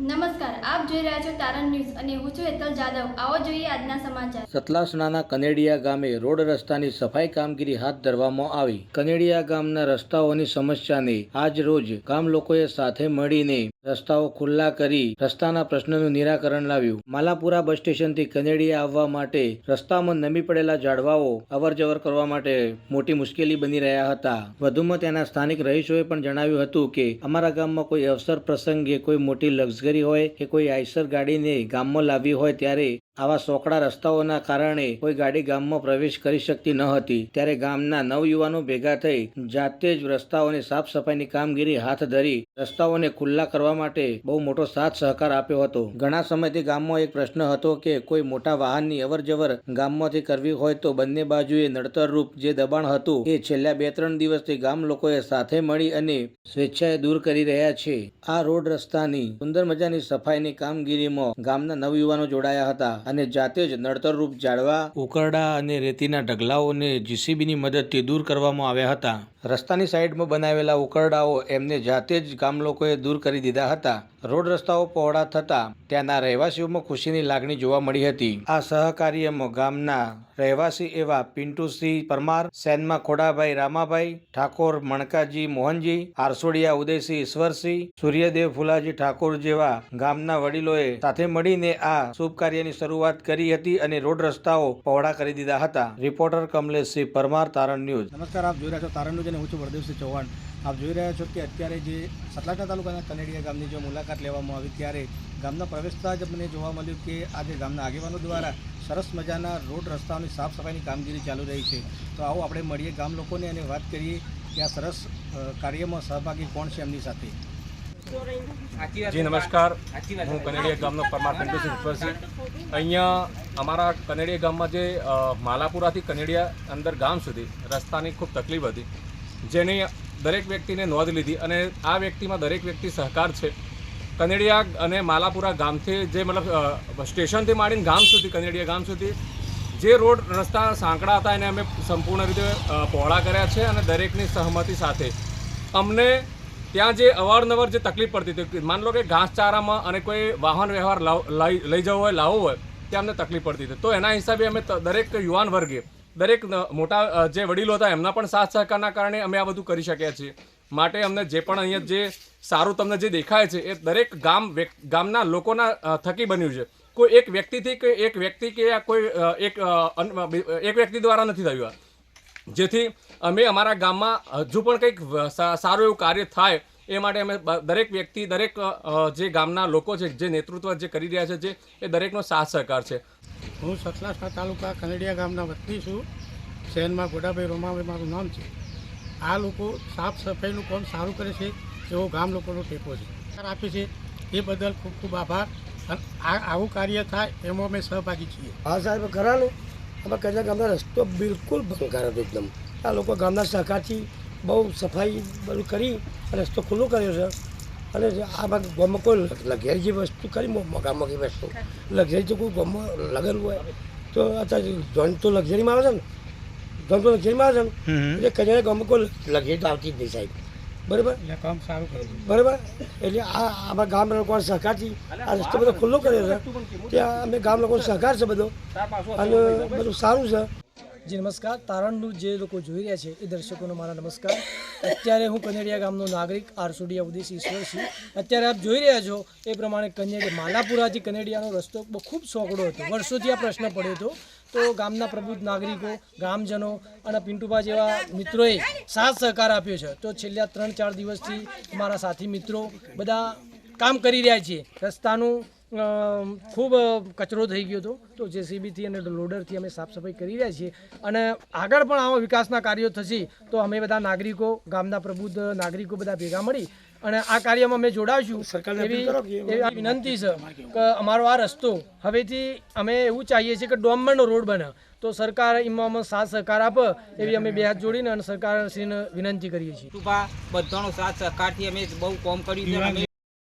નમસ્કાર, આપ જોઈ રહ્યા છો તારણ ન્યૂઝ અને હું છું હેતલ જાદવ. આવો જોઈએ આજના સમાચાર. સતલાસણાના કનેડિયા ગામે રોડ રસ્તાની સફાઈ કામગીરી હાથ ધરવામાં આવી. કનેડિયા ગામના રસ્તાઓની સમસ્યાને આજ રોજ ગામ લોકોએ સાથે મળીને રસ્તાઓ ખુલ્લા કરી રસ્તાના પ્રશ્નનું નિરાકરણ લાવ્યું. માલાપુરા બસ સ્ટેશનથી કનેડિયા આવવા માટે રસ્તામાં નમી પડેલા ઝાડવાઓ અવરજવર કરવા માટે મોટી મુશ્કેલી બની રહ્યા હતા. વધુમાં ત્યાંના સ્થાનિક રહીશોએ પણ જણાવ્યું હતું કે, અમારા ગામમાં કોઈ અવસર પ્રસંગે કોઈ મોટી લક્ઝરી હોય કે કોઈ આઈસર ગાડીને ગામમાં લાવી હોય ત્યારે આવા સોકડા રસ્તાઓના કારણે કોઈ ગાડી ગામમાં પ્રવેશ કરી શકતી ન હતી. ત્યારે ગામના નવયુવાનો ભેગા થઈ જાતે જ રસ્તાઓની સાફ સફાઈની કામગીરી હાથ ધરી રસ્તાઓને ખુલ્લા કરવા માટે બહુ મોટો સાથ સહકાર આપ્યો હતો. ઘણા સમયથી ગામમાં એક પ્રશ્ન હતો કે કોઈ મોટા વાહનની અવરજવર ગામમાંથી કરવી હોય તો બંને બાજુએ નડતરરૂપ જે દબાણ હતું એ છેલ્લા બે ત્રણ દિવસથી ગામ લોકોએ સાથે મળી અને સ્વેચ્છાએ દૂર કરી રહ્યા છે. આ રોડ રસ્તાની સુંદર મજાની સફાઈની કામગીરીમાં ગામના નવયુવાનો જોડાયા હતા. અને જાતે જ નડતરરૂપ ઝાડવા ઉકરડા અને રેતીના ઢગલાઓને જીસીબીની મદદથી દૂર કરવામાં આવ્યા હતા. રસ્તાની સાઈડમાં બનાવેલા ઉકરડાઓ એમને જાતે જ ગામ લોકોએ દૂર કરી દીધા હતા. રોડ રસ્તાઓ પહોળા થતા ત્યાંના રહેવાસીઓમાં ખુશીની લાગણી જોવા મળી હતી. આ સહકાર્યમાં ગામના રહેવાસી એવા પિન્ટુસિંહ પરમાર, સેનમાં ખોડાભાઈ રામાભાઈ, ઠાકોર મણકાજી મોહનજી, આરસોડિયા ઉદયસિંહ ઈશ્વરસિંહ, સૂર્યદેવ ફુલાજી ઠાકોર જેવા ગામના વડીલોએ સાથે મળીને આ શુભ કાર્યની શરૂઆત કરી હતી અને રોડ રસ્તાઓ પહોળા કરી દીધા હતા. રિપોર્ટર કમલેશસિંહ પરમાર, તારણ ન્યૂઝ. નમસ્કાર, આપ જોઈ રહ્યા છો તારણનું અને હું છું વરદેવસિંહ ચૌહાણ. આપ જોઈ રહ્યા છો કે અત્યારે જે સતલાટા તાલુકાના કનેડિયા ગામની જો મુલાકાત લેવામાં આવી ત્યારે ગામના પ્રવેશતા જ મને જોવા મળ્યું કે આજે ગામના આગેવાનો દ્વારા સરસ મજાના રોડ રસ્તાઓની સાફ સફાઈની કામગીરી ચાલુ રહી છે. તો આવો આપણે મળીએ ગામ લોકોને અને વાત કરીએ કે આ સરસ કાર્યમાં સહભાગી કોણ છે એમની સાથે. જી નમસ્કાર. હું કનેડિયા ગામનો પરમાર પિન્ટુસિંહ ઉપરસિંહ અહીંયા અમારા કનેડિયા ગામમાં જે માલાપુરાથી કનેડિયા અંદર ગામ સુધી રસ્તાની ખૂબ તકલીફ હતી. જેની દરેક વ્યક્તિને નોંધ લીધી અને આ વ્યક્તિમાં દરેક વ્યક્તિ સહકાર છે. કનેડિયા અને માલાપુરા ગામથી જે મતલબ સ્ટેશનથી માંડીને ગામ સુધી, કનેડિયા ગામ સુધી જે રોડ રસ્તા સાંકડા હતા એને અમે સંપૂર્ણ રીતે પહોળા કર્યા છે અને દરેકની સહમતી સાથે. અમને ત્યાં જે અવારનવાર જે તકલીફ પડતી હતી માન લો કે ઘાસચારામાં અને કોઈ વાહન વ્યવહાર લઈ જવો હોય, લાવવો હોય, ત્યાં અમને તકલીફ પડતી હતી. તો એના હિસાબે અમે દરેક યુવાન વર્ગે દરેક મોટા જે વડીલો હતા, એમના પણ સાથ સહકારના કારણે અમે આ બધું કરી શક્યા છીએ. માટે અમને જે પણ અહીંયા જે સારું તમને જે દેખાય છે, એ દરેક ગામ ગામના લોકોના થકી બન્યું છે. કોઈ એક વ્યક્તિથી કે એક વ્યક્તિ કે કોઈ એક એક વ્યક્તિ દ્વારા નથી થયું આ. જેથી અમે અમારા ગામમાં હજુ પણ કંઈક સારું એવું કાર્ય થાય, એ માટે અમે દરેક વ્યક્તિ, દરેક જે ગામના લોકો છે, જે નેતૃત્વ જે કરી રહ્યા છે, જે, એ દરેકનો સાથ સહકાર છે. હું સતલાસણા તાલુકા કનેડિયા ગામના વતની છું. શહેરમાં ગોડાભાઈ રોમાભાઈ મારું નામ છે. આ લોકો સાફ સફાઈનું કામ સારું કરે છે એવો ગામ લોકોનો ટેકો છે. આપે છે, એ બદલ ખૂબ ખૂબ આભાર. આવું કાર્ય થાય એમાં અમે સહભાગી છીએ. હા સાહેબ, ખરા ને? આમાં કદાચ ગામના રસ્તો બિલકુલ ભંગાર હતો એકદમ. આ લોકો ગામના સહકારથી બહુ સફાઈ બધું કરી રસ્તો ખુલ્લો કર્યો છે. અને આ આમાં ગામમાં કોઈ લગેરી જે વસ્તુ કરી મોગા મોગી વસ્તુ. લક્ઝરી તો કોઈ ગામમાં લગન હોય. તો અત્યારે જોઈન તો લગઝરીમાં આવે છે ને? જોઈન તો લગઝરીમાં આવે છે ને? એટલે કદાચ ગામમાં કોઈ લક્ઝરી તો આવતી જ નહીં સાહેબ. બરાબર? કામ સારું કર્યું બરાબર? એટલે આ આમાં ગામ લોકો સહકારથી આ રસ્તો બધો ખુલ્લો કર્યો છે. ત્યાં અમે ગામ લોકોનો સહકાર છે બધો. અને બધું સારું છે. જી, નમસ્કાર. તારણનું જે લોકો જોઈ રહ્યા છે એ દર્શકોનો મારા નમસ્કાર. અત્યારે હું કનેડિયા ગામનો નાગરિક, આરસુડિયા ઉદેશ ઈશ્વરસિંહ અત્યારે આપ જોઈ રહ્યા છો એ પ્રમાણે કનેડિયા માલાપુરાથી કનેડિયાનો રસ્તો ખૂબ સોકડો હતો. વર્ષોથી આ પ્રશ્ન પડ્યો હતો. તો ગામના પ્રબુદ્ધ નાગરિકો ગ્રામજનો અને પિન્ટુભા જેવા મિત્રોએ સાથ સહકાર આપ્યો છે. તો છેલ્લા ત્રણ ચાર દિવસથી મારા સાથી મિત્રો બધા કામ કરી રહ્યા છીએ રસ્તાનું ખૂબ કચરો થઈ ગયો હતો. તો જેસીબીથી અને લોડરથી અમે સાફ સફાઈ કરી રહ્યા છીએ. અને આગળ પણ આવા વિકાસના કાર્યો થશે તો અમે બધા નાગરિકો ગામના પ્રબુદ્ધ નાગરિકો બધા ભેગા મળી અને આ કાર્યમાં અમે જોડાશું. સરકારને એવી એવી વિનંતી છે કે અમારો આ રસ્તો હવેથી અમે એવું ચાહીએ છીએ કે ડોમ્બરનો રોડ બને. તો સરકાર એમાં અમને સાથ સહકાર આપે એવી અમે બે હાથ જોડીને અને સરકારશ્રીને વિનંતી કરીએ છીએ. બધાનો સાથ સહકારથી અમે બહુ કોમ કર્યું